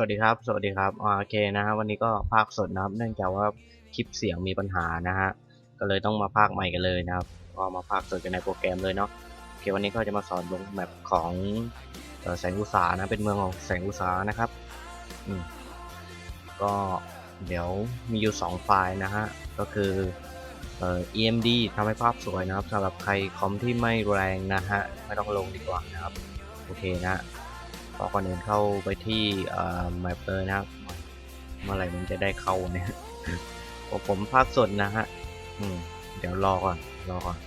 วัสดีครับ สวัสดีครับโอเคนะฮะวันนี้ก็ภาคสดนะครับ เนื่องจากว่าคลิปเสียงมีปัญหานะฮะก็เลยต้องมาภาคใหม่กันเลยนะครับก็มาภาคสดกันในโปรแกรมเลยเนาะโอเควันนี้ก็จะมาสอนลงแมปของแสงอุตสานะเป็นเมืองของแสงอุตสานะครับอืมก็เดี๋ยวมีอยู่ 2 ไฟล์นะฮะก็คือเอ่อ EMD ทำให้ภาพสวยนะครับสำหรับใครคอมที่ไม่แรงนะฮะไม่ต้องลงดีกว่านะครับโอเคนะ ก็ก่อนอื่นเข้าไปที่แมปเลยนะครับ เมื่อไหร่มันจะได้เข้าเนี่ยผมผมภาคสดนะฮะอืมเดี๋ยวรอก่อน รอก่อน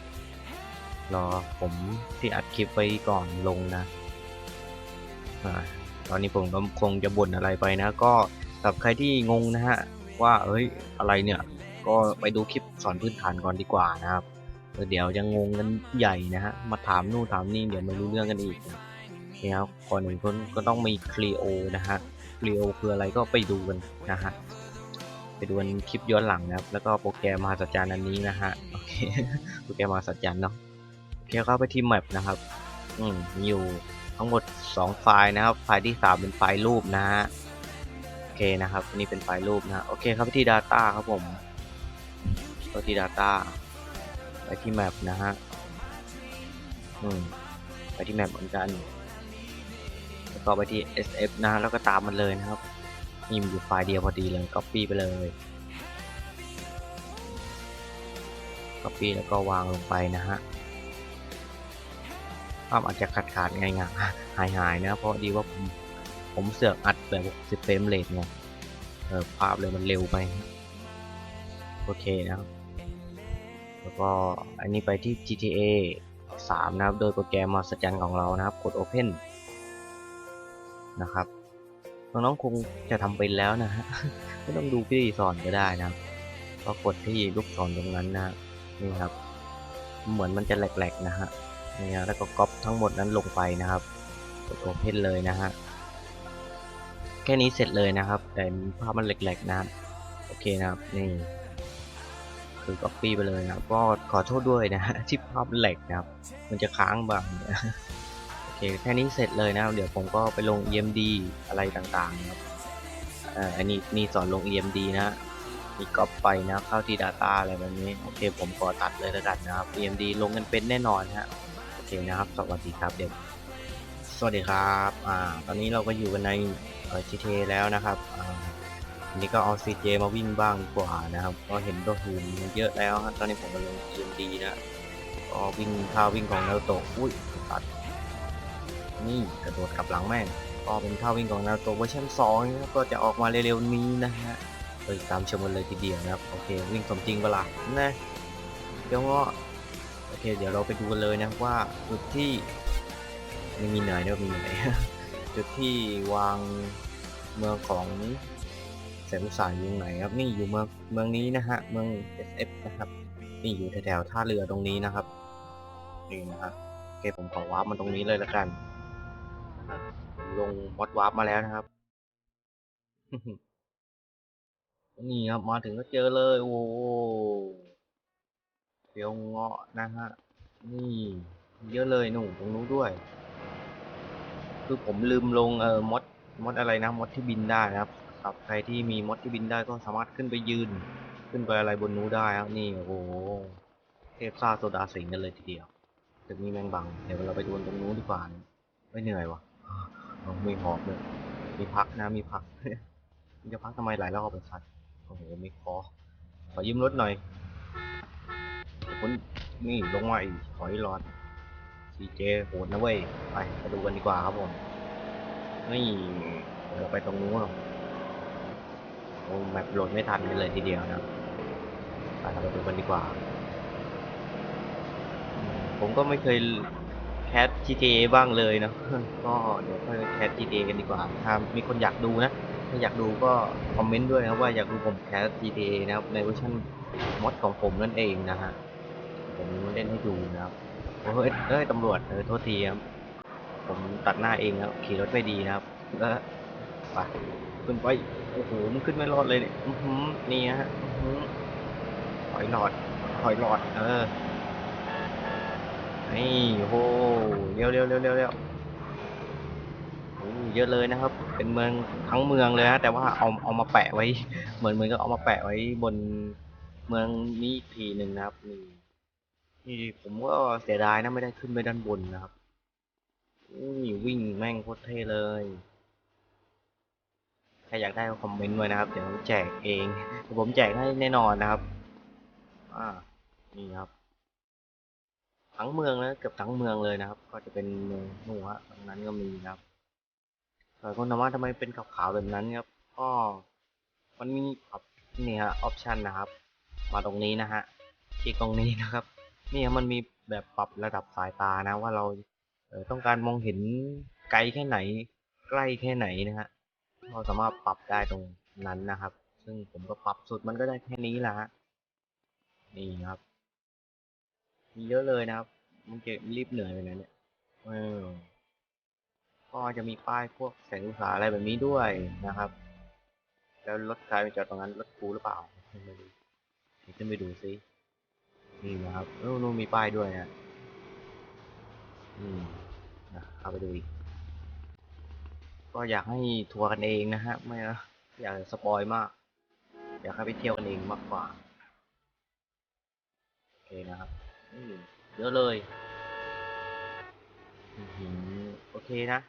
รอผมที่อัดคลิปไว้ก่อนลงนะอ่าตอนนี้ผมก็คงจะบ่นอะไรไปนะ ก็สำหรับใครที่งงนะฮะ ว่าเอ้ยอะไรเนี่ย ก็ไปดูคลิปสอนพื้นฐานก่อนดีกว่านะครับเดี๋ยวจะงงกันใหญ่นะฮะ มาถามนู่นถามนี่เดี๋ยวไม่รู้เรื่องกันอีกนะ ครับก่อนอื่นก็ก็ต้องมีคลีโอนะฮะคลีโอคืออะไรก็ไปดูกันนะฮะไปดูกันคลิปย้อนหลังนะครับ แล้วก็โปรแกรมมหัศจรรย์อันนี้นะฮะโอเคโปรแกรมมหัศจรรย์เนาะโอเคเข้าไปที่แมปนะครับ อืมมีอยู่ทั้งหมด 2 ไฟล์นะครับ ไฟล์ที่ 3 เป็นไฟล์รูปนะฮะโอเคนะครับนนี้เป็นไฟล์รูปนะโอเคครับไปที่ Data ครับผมก็ที่ Data ไปที่ Map นะฮะอืมไปที่ Map เหมือนกัน ก็ไปที่ SF นะแล้วก็ตามมันเลยนะครับนี่มีอยู่ไฟล์เดียวพอดีเลย Copy ไปเลย Copy แล้วก็วางลงไปนะฮะภาพอาจจะขาดขาดง่ายๆหายหายๆนะ เพราะดีว่าผมผมเสือกอัดแบบ10เฟรมเรทไงเออภาพเลยมันเร็วไป โอเคนะครับ แล้วก็อันนี้ไปที่ GTA 3 นะครับ โดยโปรแกรมมหัศจรรย์ของเรานะครับ กด Open นะครับน้องๆคงจะทำเป็นแล้วนะฮะไม่ต้องดูพี่สอนก็ได้นะครับก็กดที่ลูกศรตรงนั้นนะนี่ครับ เหมือนมันจะแหลกๆนะฮะนี่ฮะแล้วก็ก๊อปทั้งหมดนั้นลงไปนะครับกด Open เลยนะฮะแค่นี้เสร็จเลยนะครับ แต่ภาพมันแหลกๆนะโอเคนะครับนี่คือ Copy ไปเลยนะก็ขอโทษด้วยนะที่ภาพแหลกนะครับ มันจะค้างบ้างเนี่ย แค่นี้เสร็จเลยนะครับ เดี๋ยวผมก็ไปลง EMD อะไรต่างๆนะครับอ่ออันนี้นี่สอนลง EMD นะฮะมีก๊อปไปนะเข้าที่ Data อะไรแบบนี้ โอเค ผมขอตัดเลยแล้วกันนะครับ EMD ลงกันเป็นแน่นอนฮะโอเคนะครับ สวัสดีครับเดี๋ยวสวัสดีครับอ่าตอนนี้เราก็อยู่กันในเอ่อ GTA แล้วนะครับอ่าันนี้ก็เอา CJ มาวิ่งบ้างดีกว่านะครับก็เห็นตัวหืนเยอะแล้วฮะตอนนี้ผมกำลัง GMD นะก็วิ่งท่าวิ่งของนารูโตอุ้ยตัด นี่กระโดดกลับหลังแม่งก็เป็นท่าวิ่งของนาโตเวอร์ชัน2นะครับก็จะออกมาเร็วๆนี้นะฮะไปตามชมกันเลยทีเดียวนะครับโอเควิ่งสมจริงเปล่านะเดี๋ยวก็โอเค เดี๋ยวเราไปดูกันเลยนะครับว่าจุดที่ไม่มีเหนื่อยนะมีเหนื่อยจุดที่วางเมืองของแสงอุตสาหอยู่ไหนครับนี่อยู่เมืองเมืองนี้นะฮะเมือง SF นะครับนี่อยู่แถวๆท่าเรือตรงนี้นะครับนี่นะครับโอเคผมขอวาร์ปมาตรงนี้เลยละกัน ลงมอดวาร์ปมาแล้วนะครับ นี่ครับมาถึงก็เจอเลย โอ้โหเฟียวเงาะนะฮะ นี่ เยอะเลยหนูนตรงนู้นด้วย คือผมลืมลงเอ่อมดมดอะไรนะมดที่บินได้นะครับครับใครที่มีมดที่บินได้ก็สามารถขึ้นไปยืน ขึ้นไปอะไรบนนู้นได้ครับนี่โอ้โหเทพซาโซดาสิงกันเลยทีเดียวตึกนี้แมงบัง เดี๋ยวเราไปดูตรงนู้นดีกว่าไม่เหนื่อยว่ะ เอามีหอบเลยมีพักนะมีพักจะพักทำไมหลายรอบไปสัตว์โอ้โหไม่พอขอยืมรถหน่อยคนนี่ลงมาอีกถอยรอดซีเจโหดนะเว้ยไปมาดูกันดีกว่าครับผมนี่เราไปตรงนู้นหรอโอ้แมปโหลดไม่ทันกันเลยทีเดียวนะไปเราไปดูกันดีกว่า ผมก็ไม่เคย คส GTA บ้างเลยนะก็เดี๋ยวค่อยแคส GTA กันดีกว่าถ้ามีคนอยากดูนะถ้าอยากดูก็คอมเมนต์ด้วยนะว่าอยากดูผมแคส GTA นะครับในเวอร์ชันมอดของผมนั่นเองนะฮะผมเล่นให้ดูนะครับโอ้เฮ้ยเอ้ยตำรวจเออโทษทีครับผมตัดหน้าเองครับขี่รถไม่ดีนะครับแล้วไปขึ้นไปโอ้โหมันขึ้นไม่รอดเลยเนี่ยนี่ฮะหอถอยหลอดถอยหลอด เออ นี่โอ้โหเร็วเร็วเร็วเร็วเร็วอ้ยเยอะเลยนะครับ เป็นเมืองทั้งเมืองเลยฮะแต่ว่าเอาเอามาแปะไว้ เหมือนเหมือนก็เอามาแปะไว้บนเมืองนี้อีกทีหนึ่งนะครับนี่นี่ผมก็เสียดายนะไม่ได้ขึ้นไปด้านบนนะครับอุ้ยวิ่งแม่งโคตรเท่เลยใครอยากได้ก็คอมเมนต์ไว้นะครับ เดี๋ยวแจกเองผมแจกให้แน่นอนนะครับ อ่านี่ครับ ทั้งเมืองนะเกือบทั้งเมืองเลยนะครับ ก็จะเป็นเมืองนูฮะตรงนั้นก็มีครับแต่คนถามว่าทำไมเป็นขาวๆแบบนั้นครับก็มันมีปรับนี่ฮะออปชันนะครับ มาตรงนี้นะฮะที่ตรงนี้นะครับนี่ฮะมันมีแบบปรับระดับสายตานะว่าเราเต้องการมองเห็นไกลแค่ไหน ใกล้แค่ไหนนะฮะเราสามารถปรับได้ตรงนั้นนะครับ ซึ่งผมก็ปรับสุดมันก็ได้แค่นี้แหละฮะนี่ครับ มีเยอะเลยนะครับ มันจะรีบเหนื่อยไปนะเนี่ยเออก็จะมีป้ายพวกแสงอุตสาอะไรแบบนี้ด้วยนะครับ แล้วรถใครไปจอดตรงนั้นรถกูหรือเปล่าไม่รู้เดี๋ยวขึ้นไปดูซินี่นะครับเออนู่นมีป้ายด้วยนะอืมนะเข้าไปดูอีก ก็อยากให้ทัวร์กันเองนะฮะ ไม่นะอยากสปอยมาก อยากให้ไปเที่ยวกันเองมากกว่า โอเคนะครับ เยอะเลยโอเคนะ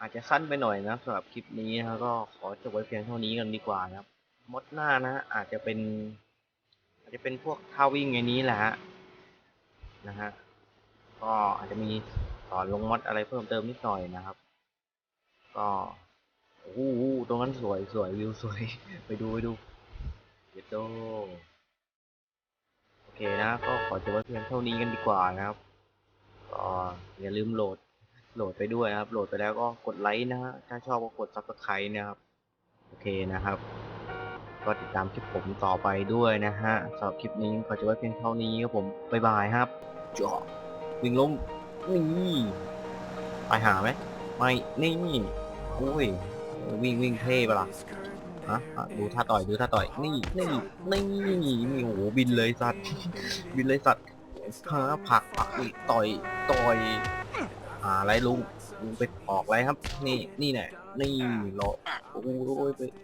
อาจจะสั้นไปหน่อยนะสำหรับคลิปนี้นะก็ขอจบไว้เพียงเท่านี้กันดีกว่านะครับมดหน้านะอาจจะเป็น อาจจะเป็นพวกท่าวิ่งไงนี้แหละฮะนะฮะก็อาจจะมีสอนลงมดอะไรเพิ่มเติมนิดหน่อยนะครับ ก็โอ้โหตรงนั้นสวยสวยวิวสวย ไปดูไปดูเดี๋ยวโตโอ เคนะ ก็ขอจบไว้เพียงเท่านี้กันดีกว่านะครับก็อย่าลืมโหลด โหลดไปด้วยครับ โหลดไปแล้วก็กดไลค์นะฮะ ถ้าชอบก็กด subscribe นะครับ โอเคนะครับ ก็ติดตามคลิปผมต่อไปด้วยนะฮะสำหรับคลิปนี้ขอจบไว้เพียงเท่านี้ครับผม บ๊ายบายครับจาะวิ่งลงนี่ไปหาไหมไม่ นี่ อุ้ย วิ่งวิ่งเท่ปะล่ะ ฮะอะดูท่าต่อยดูท่าต่อยนี่นี่นี่นี่โอ้โหบินเลยสัตว์ บินเลยสัตว์ฮะผักผักอีกต่อยต่อยหาอะไรลุงลุงไปออกอะไรครับ นี่นี่แน่นี่รอโอ้โห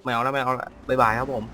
ไม่เอาแล้วไม่เอาแล้วบายบายครับผม